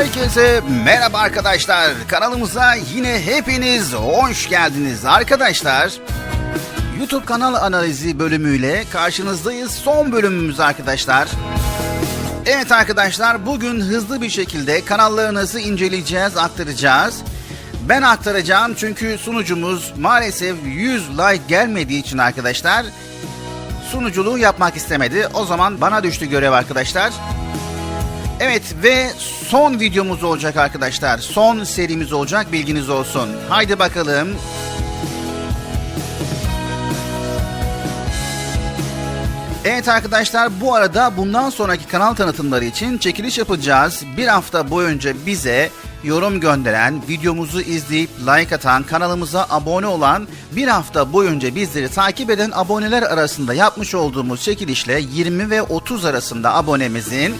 Herkese merhaba arkadaşlar. Kanalımıza yine hepiniz hoş geldiniz arkadaşlar. YouTube kanal analizi bölümüyle karşınızdayız. Son bölümümüz arkadaşlar. Evet arkadaşlar bugün hızlı bir şekilde kanallarınızı inceleyeceğiz, aktaracağız. Ben aktaracağım çünkü sunucumuz maalesef 100 like gelmediği için arkadaşlar sunuculuğu yapmak istemedi. O zaman bana düştü görev arkadaşlar. Evet ve son videomuz olacak arkadaşlar. Son serimiz olacak bilginiz olsun. Haydi bakalım. Evet arkadaşlar bu arada bundan sonraki kanal tanıtımları için çekiliş yapacağız. Bir hafta boyunca bize yorum gönderen, videomuzu izleyip like atan, kanalımıza abone olan, bir hafta boyunca bizleri takip eden aboneler arasında yapmış olduğumuz çekilişle 20 ve 30 arasında abonemizin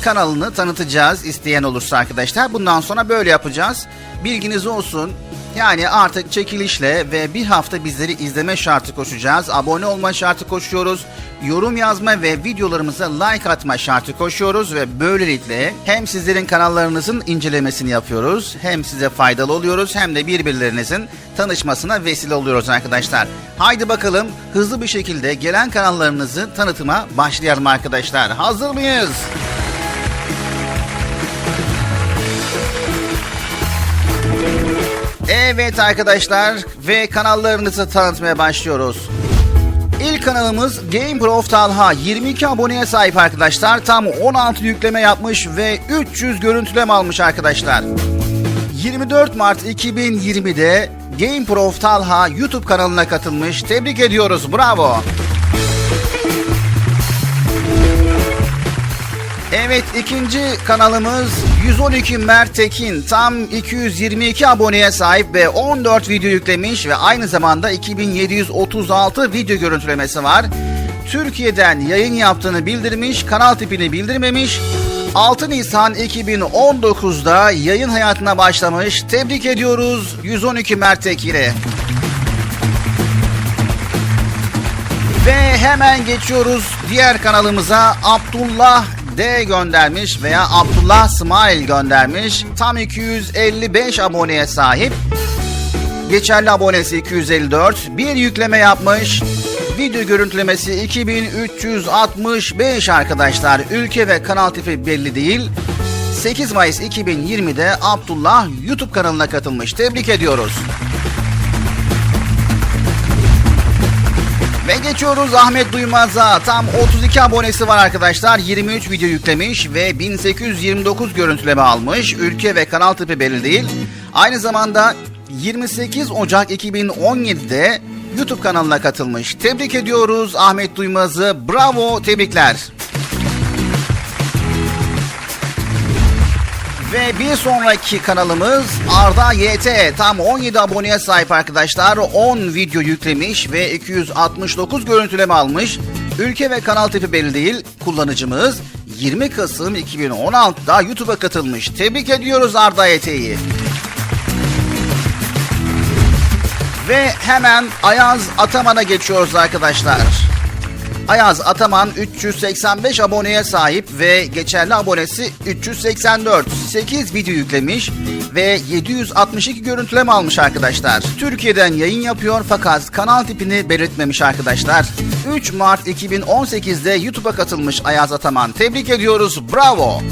kanalını tanıtacağız isteyen olursa arkadaşlar. Bundan sonra böyle yapacağız. Bilginiz olsun. Yani artık çekilişle ve bir hafta bizleri izleme şartı koşacağız. Abone olma şartı koşuyoruz. Yorum yazma ve videolarımıza like atma şartı koşuyoruz ve böylelikle hem sizlerin kanallarınızın incelemesini yapıyoruz, hem size faydalı oluyoruz, hem de birbirlerinizin tanışmasına vesile oluyoruz arkadaşlar. Haydi bakalım hızlı bir şekilde gelen kanallarınızı tanıtıma başlayalım arkadaşlar. Hazır mıyız? Evet arkadaşlar ve kanallarınızı tanıtmaya başlıyoruz. İlk kanalımız GamePro Talha 22 aboneye sahip arkadaşlar. Tam 16 yükleme yapmış ve 300 görüntüleme almış arkadaşlar. 24 Mart 2020'de GamePro Talha YouTube kanalına katılmış. Tebrik ediyoruz. Bravo. Evet ikinci kanalımız 112 Mert Tekin tam 222 aboneye sahip ve 14 video yüklemiş ve aynı zamanda 2736 video görüntülemesi var. Türkiye'den yayın yaptığını bildirmiş, kanal tipini bildirmemiş. 6 Nisan 2019'da yayın hayatına başlamış. Tebrik ediyoruz 112 Mert Tekin'i. Ve hemen geçiyoruz diğer kanalımıza Abdullah D göndermiş veya Abdullah Smile göndermiş. Tam 255 aboneye sahip. Geçerli abonesi 254. Bir yükleme yapmış. Video görüntülemesi 2365 arkadaşlar. Ülke ve kanal tipi belli değil. 8 Mayıs 2020'de Abdullah YouTube kanalına katılmış. Tebrik ediyoruz. Ve geçiyoruz Ahmet Duymaz'a. Tam 32 abonesi var arkadaşlar. 23 video yüklemiş ve 1829 görüntüleme almış. Ülke ve kanal tipi belli değil. Aynı zamanda 28 Ocak 2017'de YouTube kanalına katılmış. Tebrik ediyoruz Ahmet Duymaz'ı. Bravo, tebrikler. Ve bir sonraki kanalımız Arda YT. Tam 17 aboneye sahip arkadaşlar. 10 video yüklemiş ve 269 görüntüleme almış. Ülke ve kanal tipi belli değil. Kullanıcımız 20 Kasım 2016'da YouTube'a katılmış. Tebrik ediyoruz Arda YT'yi. Ve hemen Ayaz Ataman'a geçiyoruz arkadaşlar. Ayaz Ataman 385 aboneye sahip ve geçerli abonesi 384. 8 video yüklemiş ve 762 görüntüleme almış arkadaşlar. Türkiye'den yayın yapıyor fakat kanal tipini belirtmemiş arkadaşlar. 3 Mart 2018'de YouTube'a katılmış Ayaz Ataman. Tebrik ediyoruz. Bravo.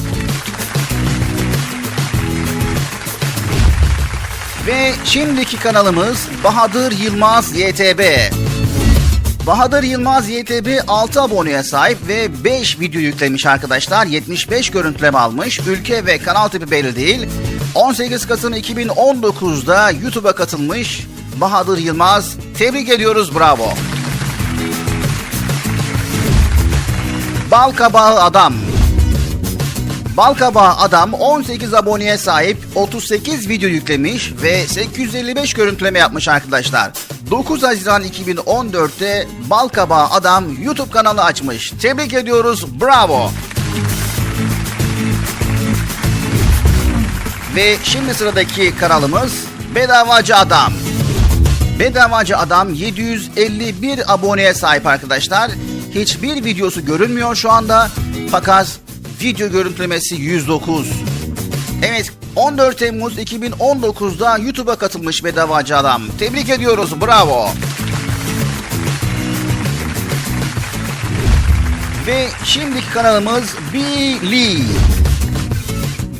Ve şimdiki kanalımız Bahadır Yılmaz YTB. Bahadır Yılmaz YTB 6 aboneye sahip ve 5 video yüklemiş arkadaşlar. 75 görüntüleme almış. Ülke ve kanal tipi belli değil. 18 Kasım 2019'da YouTube'a katılmış Bahadır Yılmaz. Tebrik ediyoruz bravo. Balkabağı Adam Balkabağı Adam 18 aboneye sahip 38 video yüklemiş ve 855 görüntüleme yapmış arkadaşlar. 9 Haziran 2014'te Balkabağı Adam YouTube kanalı açmış. Tebrik ediyoruz. Bravo. Ve şimdi sıradaki kanalımız Bedavacı Adam. Bedavacı Adam 751 aboneye sahip arkadaşlar. Hiçbir videosu görünmüyor şu anda. Fakat video görüntülemesi 109. Evet 14 Temmuz 2019'da YouTube'a katılmış bedavacı adam. Tebrik ediyoruz bravo. Ve şimdiki kanalımız Billy.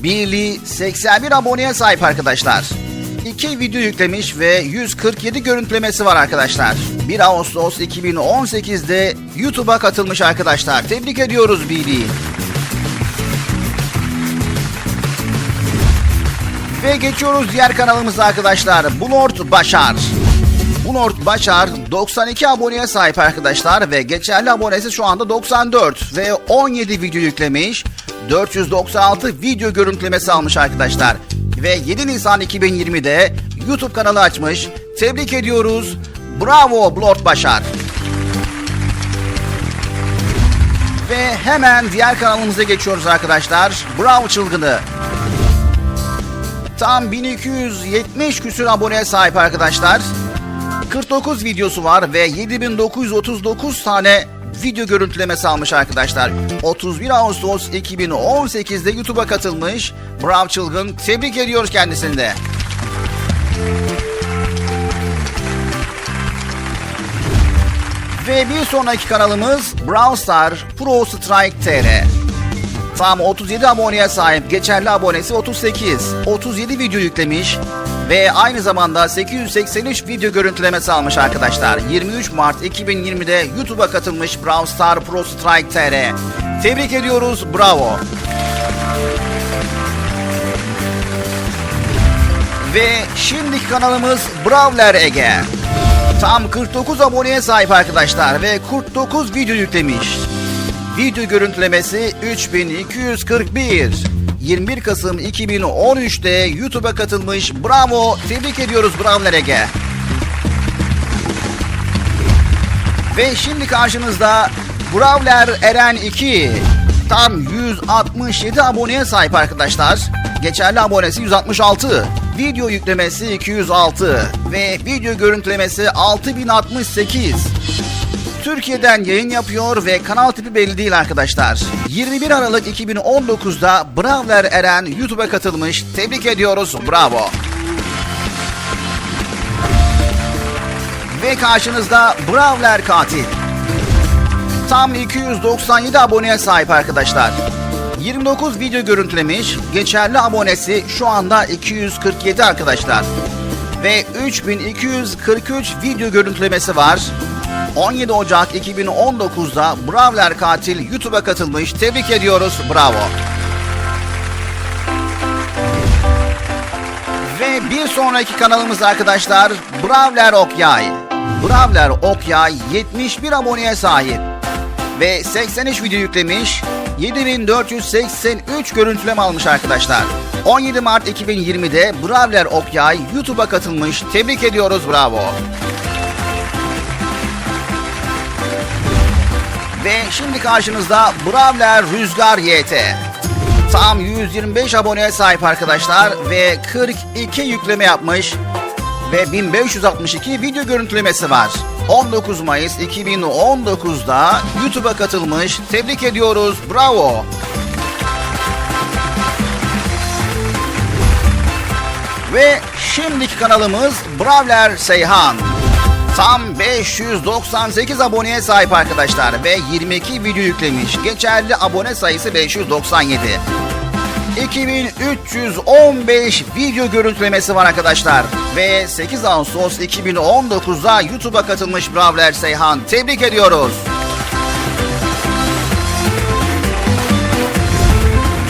Billy 81 aboneye sahip arkadaşlar. 2 video yüklemiş ve 147 görüntülemesi var arkadaşlar. 1 Ağustos 2018'de YouTube'a katılmış arkadaşlar. Tebrik ediyoruz Billy. Ve geçiyoruz diğer kanalımıza arkadaşlar. Bulord Başar. Bulord Başar 92 aboneye sahip arkadaşlar ve geçerli abonesi şu anda 94 ve 17 video yüklemiş. 496 video görüntülemesi almış arkadaşlar. Ve 7 Nisan 2020'de YouTube kanalı açmış. Tebrik ediyoruz. Bravo Bulord Başar. Ve hemen diğer kanalımıza geçiyoruz arkadaşlar. Bravo Çılgını. Tam 1270 küsür aboneye sahip arkadaşlar. 49 videosu var ve 7939 tane video görüntülemesi almış arkadaşlar. 31 Ağustos 2018'de YouTube'a katılmış. Bravo Çılgın. Tebrik ediyoruz kendisini de. Ve bir sonraki kanalımız Brawl Star Pro Strike TR. Tam 37 aboneye sahip, geçerli abonesi 38. 37 video yüklemiş ve aynı zamanda 883 video görüntülemesi almış arkadaşlar. 23 Mart 2020'de YouTube'a katılmış Brawl Star Pro Strike TR. Tebrik ediyoruz, bravo. Ve şimdiki kanalımız Brawler Ege. Tam 49 aboneye sahip arkadaşlar ve 49 video yüklemiş. Video görüntülemesi 3241. 21 Kasım 2013'te YouTube'a katılmış. Bravo! Tebrik ediyoruz Brawler Ege. Ve şimdi karşınızda Brawler Eren 2. Tam 167 aboneye sahip arkadaşlar. Geçerli abonesi 166. Video yüklemesi 206 ve video görüntülemesi 6068. Türkiye'den yayın yapıyor ve kanal tipi belli değil arkadaşlar. 21 Aralık 2019'da Brawler Eren YouTube'a katılmış. Tebrik ediyoruz. Bravo. Ve karşınızda Brawler Katil. Tam 297 aboneye sahip arkadaşlar. 29 video görüntülemiş. Geçerli abonesi şu anda 247 arkadaşlar. Ve 3243 video görüntülemesi var. 17 Ocak 2019'da Brawler Katil YouTube'a katılmış. Tebrik ediyoruz. Bravo. Ve bir sonraki kanalımız arkadaşlar Brawler Okyay. Brawler Okyay 71 aboneye sahip ve 83 video yüklemiş. 7483 görüntüleme almış arkadaşlar. 17 Mart 2020'de Brawler Okyay YouTube'a katılmış. Tebrik ediyoruz. Bravo. Ve şimdi karşınızda Brawler Rüzgar YT. Tam 125 aboneye sahip arkadaşlar ve 42 yükleme yapmış ve 1562 video görüntülemesi var. 19 Mayıs 2019'da YouTube'a katılmış. Tebrik ediyoruz. Bravo. Ve şimdiki kanalımız Brawler Seyhan. Tam 598 aboneye sahip arkadaşlar ve 22 video yüklemiş. Geçerli abone sayısı 597. 2315 video görüntülemesi var arkadaşlar. Ve 8 Ağustos 2019'da YouTube'a katılmış Brawler Seyhan. Tebrik ediyoruz.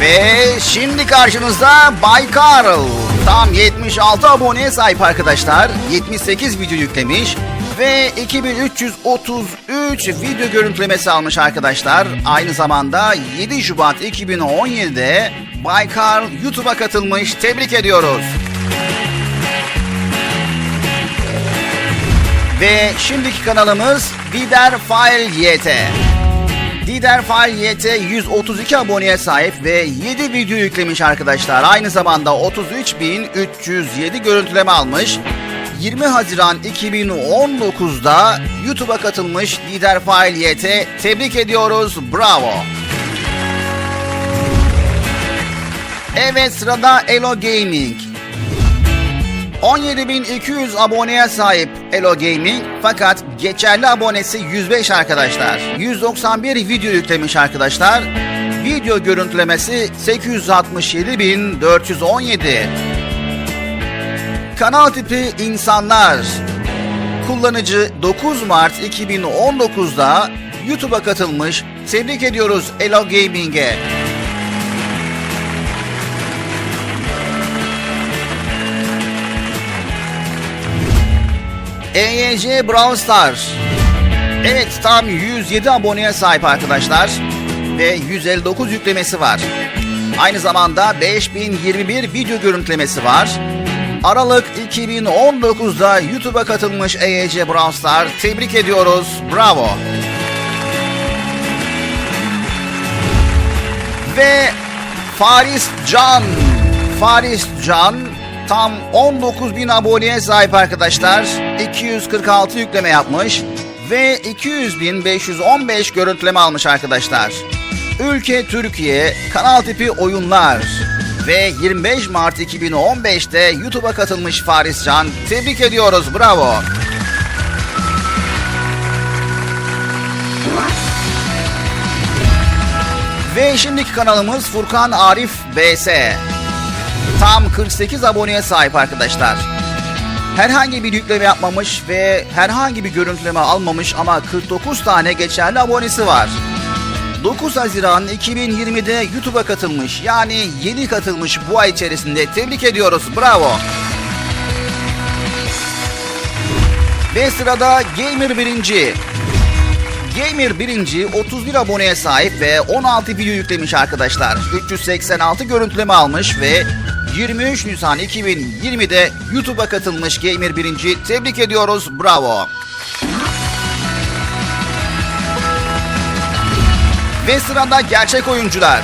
Ve şimdi karşınızda Bay Carl. Tam 76 aboneye sahip arkadaşlar. 78 video yüklemiş ve 2333 video görüntülemesi almış arkadaşlar. Aynı zamanda 7 Şubat 2017'de Baykar YouTube'a katılmış. Tebrik ediyoruz. Ve şimdiki kanalımız Dider File YT. Dider File YT 132 aboneye sahip ve 7 video yüklemiş arkadaşlar. Aynı zamanda 33.307 görüntüleme almış. 20 Haziran 2019'da YouTube'a katılmış Lider Faaliyete tebrik ediyoruz. Bravo. Evet sırada Elo Gaming. 17.200 aboneye sahip Elo Gaming fakat geçerli abonesi 105 arkadaşlar. 191 video yüklemiş arkadaşlar. Video görüntülemesi 867.417. Kanal tipi insanlar. Kullanıcı 9 Mart 2019'da YouTube'a katılmış. Tebrik ediyoruz Elo Gaming'e. EYC Brawl Stars. Evet tam 107 aboneye sahip arkadaşlar ve 159 yüklemesi var. Aynı zamanda 5021 video görüntülemesi var. Aralık 2019'da YouTube'a katılmış EYC Brawl Stars. Tebrik ediyoruz. Bravo. Ve Faris Can. Faris Can tam 19.000 aboneye sahip arkadaşlar. 246 yükleme yapmış ve 200.515 görüntüleme almış arkadaşlar. Ülke Türkiye, kanal tipi oyunlar ve 25 Mart 2015'te YouTube'a katılmış Faris Can. Tebrik ediyoruz, bravo. Ve şimdiki kanalımız Furkan Arif BS. Tam 48 aboneye sahip arkadaşlar. Herhangi bir yükleme yapmamış ve herhangi bir görüntüleme almamış ama 49 tane geçerli abonesi var. 9 Haziran 2020'de YouTube'a katılmış yani yeni katılmış bu ay içerisinde tebrik ediyoruz bravo. Ve sırada Gamer birinci. Gamer birinci 31 aboneye sahip ve 16 video yüklemiş arkadaşlar. 386 görüntüleme almış ve 23 Nisan 2020'de YouTube'a katılmış Gamer birinci. Tebrik ediyoruz. Bravo. Ve sırada gerçek oyuncular.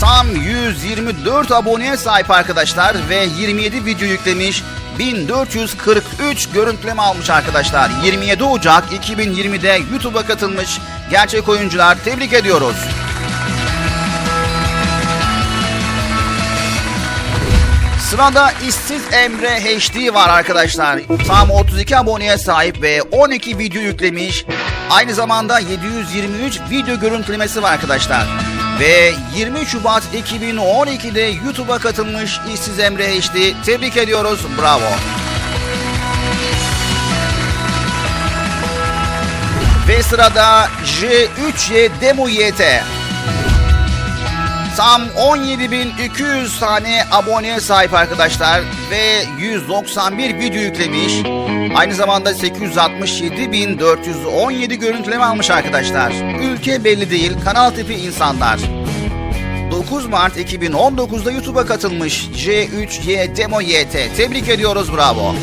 Tam 124 aboneye sahip arkadaşlar ve 27 video yüklemiş. 1443 görüntüleme almış arkadaşlar. 27 Ocak 2020'de YouTube'a katılmış gerçek oyuncular tebrik ediyoruz. Sırada işsiz Emre HD var arkadaşlar. Tam 32 aboneye sahip ve 12 video yüklemiş. Aynı zamanda 723 video görüntülemesi var arkadaşlar. Ve 20 Şubat 2012'de YouTube'a katılmış işsiz Emre HD. Tebrik ediyoruz. Bravo. Ve sırada J3Y Demo YT. Tam 17.200 tane aboneye sahip arkadaşlar ve 191 video yüklemiş. Aynı zamanda 867.417 görüntüleme almış arkadaşlar. Ülke belli değil, kanal tipi insanlar. 9 Mart 2019'da YouTube'a katılmış C3Y Demo YT. Tebrik ediyoruz, bravo.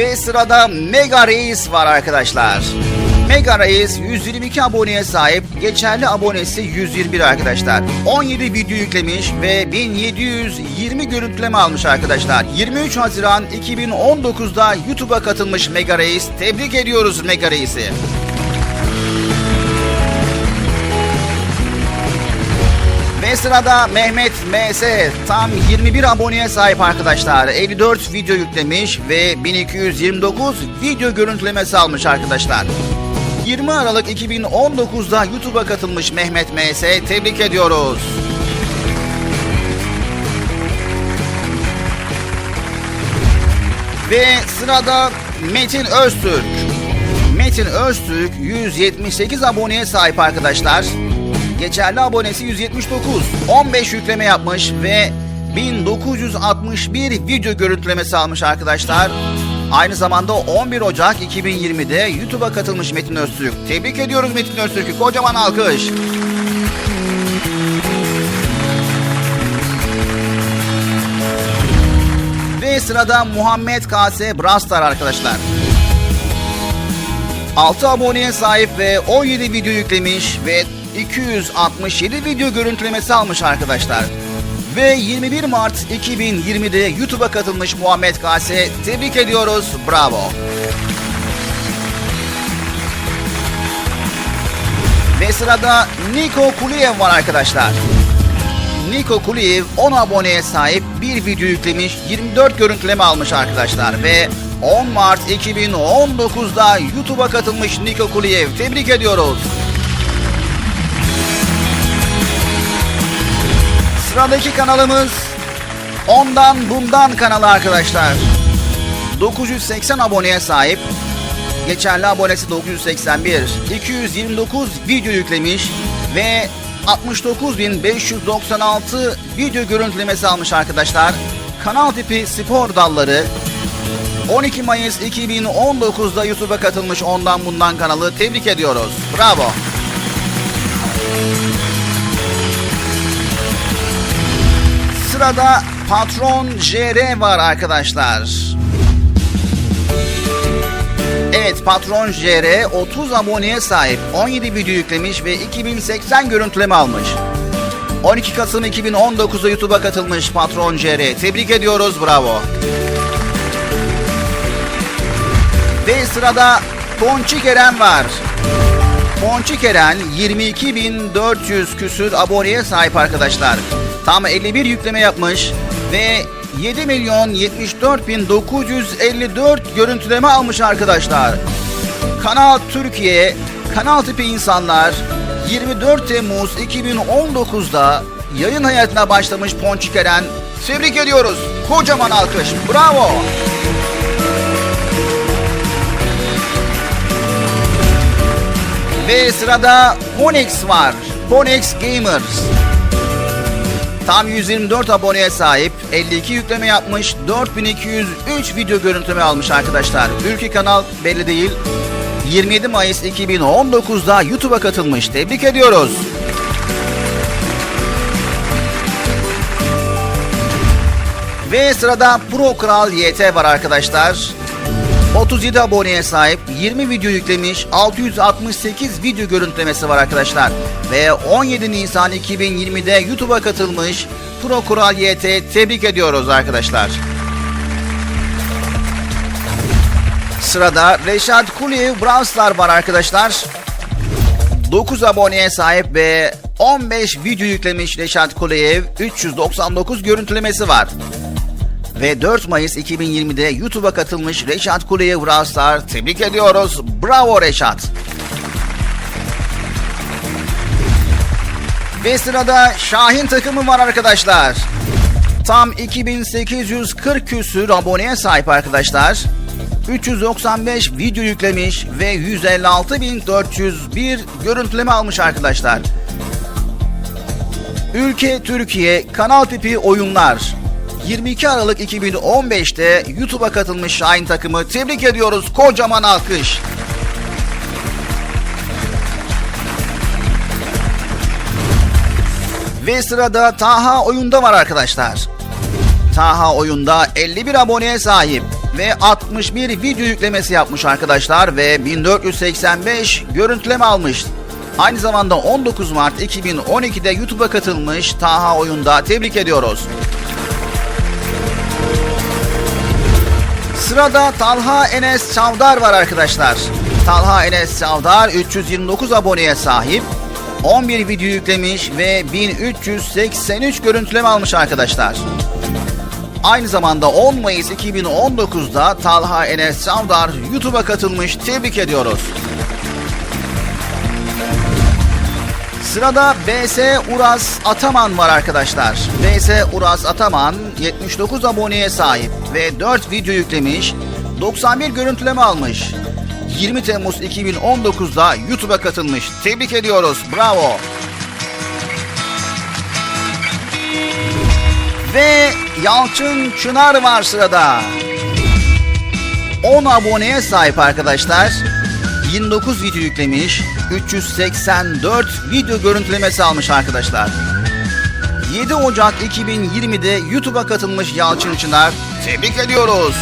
Ve sırada Mega Reis var arkadaşlar. Mega Reis 122 aboneye sahip, geçerli abonesi 121 arkadaşlar. 17 video yüklemiş ve 1720 görüntüleme almış arkadaşlar. 23 Haziran 2019'da YouTube'a katılmış Mega Reis. Tebrik ediyoruz Mega Reis'i. Ve sırada Mehmet MS tam 21 aboneye sahip arkadaşlar. 54 video yüklemiş ve 1229 video görüntülemesi almış arkadaşlar. 20 Aralık 2019'da YouTube'a katılmış Mehmet MS tebrik ediyoruz. Ve sırada Metin Öztürk. Metin Öztürk 178 aboneye sahip arkadaşlar. Geçerli abonesi 179. 15 yükleme yapmış ve 1961 video görüntülemesi almış arkadaşlar. Aynı zamanda 11 Ocak 2020'de YouTube'a katılmış Metin Öztürk. Tebrik ediyoruz Metin Öztürk'ü. Kocaman alkış. Ve sırada Muhammed KS Brastar arkadaşlar. 6 aboneye sahip ve 17 video yüklemiş ve 267 video görüntülemesi almış arkadaşlar. Ve 21 Mart 2020'de YouTube'a katılmış Muhammed Kase tebrik ediyoruz. Bravo. Ve sırada Niko Kuliyev var arkadaşlar. Niko Kuliyev 10 aboneye sahip bir video yüklemiş, 24 görüntüleme almış arkadaşlar ve 10 Mart 2019'da YouTube'a katılmış Niko Kuliyev. Tebrik ediyoruz. Sıradaki kanalımız Ondan Bundan kanalı arkadaşlar. 980 aboneye sahip. Geçerli abonesi 981. 229 video yüklemiş ve 69.596 video görüntülemesi almış arkadaşlar. Kanal tipi spor dalları. 12 Mayıs 2019'da YouTube'a katılmış ondan bundan kanalı tebrik ediyoruz. Bravo. Sırada Patron JR var arkadaşlar. Evet Patron JR 30 aboneye sahip 17 video yüklemiş ve 2080 görüntüleme almış. 12 Kasım 2019'da YouTube'a katılmış Patron JR. Tebrik ediyoruz bravo. Ve sırada Ponçik Eren var. Ponçik Eren 22.400 küsür aboneye sahip arkadaşlar. Tam 51 yükleme yapmış ve 7 milyon 74 bin 954 görüntüleme almış arkadaşlar. Kanal Türkiye, kanal tipi insanlar 24 Temmuz 2019'da yayın hayatına başlamış Ponçik Eren. Tebrik ediyoruz. Kocaman alkış. Bravo. Ve sırada Ponex var. Ponex Gamers. Tam 124 aboneye sahip, 52 yükleme yapmış, 4203 video görüntüleme almış arkadaşlar. Ülke kanal belli değil. 27 Mayıs 2019'da YouTube'a katılmış. Tebrik ediyoruz. Ve sırada Pro Kral YT var arkadaşlar. 37 aboneye sahip 20 video yüklemiş 668 video görüntülemesi var arkadaşlar. Ve 17 Nisan 2020'de YouTube'a katılmış Pro Kural YT tebrik ediyoruz arkadaşlar. Sırada Reşat Kuliyev Brawl Star var arkadaşlar. 9 aboneye sahip ve 15 video yüklemiş Reşat Kuliyev 399 görüntülemesi var. Ve 4 Mayıs 2020'de YouTube'a katılmış Reşat Kule'ye Brawl Star tebrik ediyoruz. Bravo Reşat. Ve sırada Şahin takımı var arkadaşlar. Tam 2840 küsür aboneye sahip arkadaşlar. 395 video yüklemiş ve 156.401 görüntüleme almış arkadaşlar. Ülke Türkiye kanal tipi oyunlar 22 Aralık 2015'te YouTube'a katılmış Şahin takımı tebrik ediyoruz. Kocaman alkış. Ve sırada Taha oyunda var arkadaşlar. Taha oyunda 51 aboneye sahip ve 61 video yüklemesi yapmış arkadaşlar ve 1485 görüntüleme almış. Aynı zamanda 19 Mart 2012'de YouTube'a katılmış Taha oyunda tebrik ediyoruz. Sırada Talha Enes Çavdar var arkadaşlar. Talha Enes Çavdar 329 aboneye sahip. 11 video yüklemiş ve 1383 görüntüleme almış arkadaşlar. Aynı zamanda 10 Mayıs 2019'da Talha Enes Çavdar YouTube'a katılmış. Tebrik ediyoruz. Sırada BS Uras Ataman var arkadaşlar. BS Uras Ataman 79 aboneye sahip ve 4 video yüklemiş, 91 görüntüleme almış. 20 Temmuz 2019'da YouTube'a katılmış. Tebrik ediyoruz. Bravo. Ve Yalçın Çınar var sırada. 10 aboneye sahip arkadaşlar. 29 video yüklemiş, 384 video görüntülemesi almış arkadaşlar. 7 Ocak 2020'de YouTube'a katılmış Yalçın Çınar. Tebrik ediyoruz.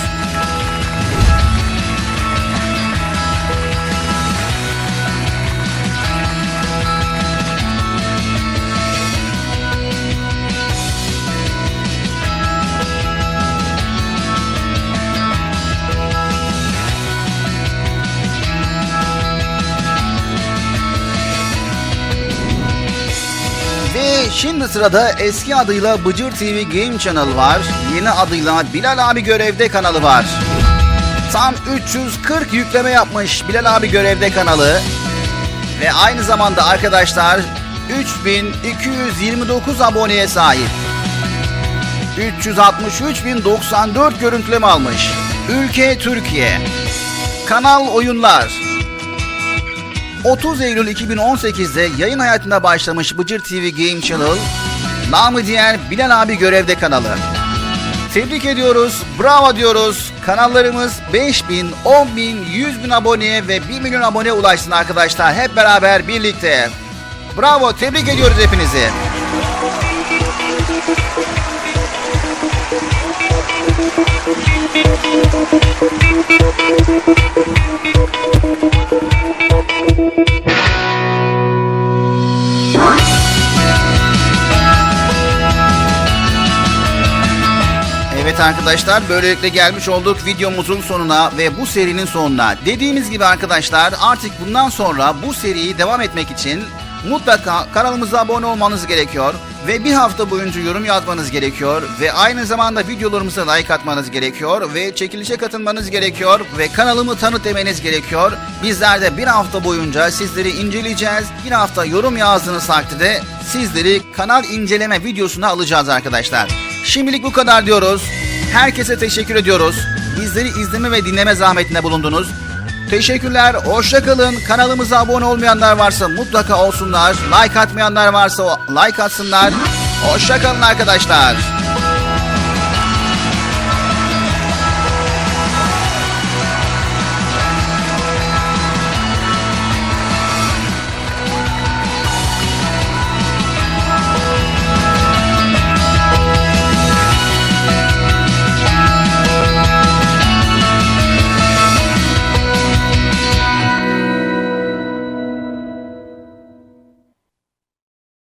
Şimdi sırada eski adıyla Bıcır TV Game Channel var. Yeni adıyla Bilal abi görevde kanalı var. Tam 340 yükleme yapmış Bilal abi görevde kanalı. Ve aynı zamanda arkadaşlar 3229 aboneye sahip. 363.094 görüntüleme almış. Ülke Türkiye. Kanal Oyunlar. 30 Eylül 2018'de yayın hayatına başlamış Bıcır TV Game Channel, namı diğer Bilal abi görevde kanalı. Tebrik ediyoruz, bravo diyoruz. Kanallarımız 5000, 10000, 100 bin aboneye ve 1 milyon aboneye ulaşsın arkadaşlar. Hep beraber birlikte. Bravo, tebrik ediyoruz hepinizi. Evet arkadaşlar böylelikle gelmiş olduk videomuzun sonuna ve bu serinin sonuna. Dediğimiz gibi arkadaşlar artık bundan sonra bu seriyi devam etmek için mutlaka kanalımıza abone olmanız gerekiyor ve bir hafta boyunca yorum yazmanız gerekiyor ve aynı zamanda videolarımıza like atmanız gerekiyor ve çekilişe katılmanız gerekiyor ve kanalımı tanıt demeniz gerekiyor. Bizler de bir hafta boyunca sizleri inceleyeceğiz. Bir hafta yorum yazdığınız takdirde sizleri kanal inceleme videosuna alacağız arkadaşlar. Şimdilik bu kadar diyoruz. Herkese teşekkür ediyoruz. Bizleri izleme ve dinleme zahmetine bulundunuz. Teşekkürler, hoşça kalın. Kanalımıza abone olmayanlar varsa mutlaka olsunlar. Like atmayanlar varsa like atsınlar. Hoşça kalın arkadaşlar.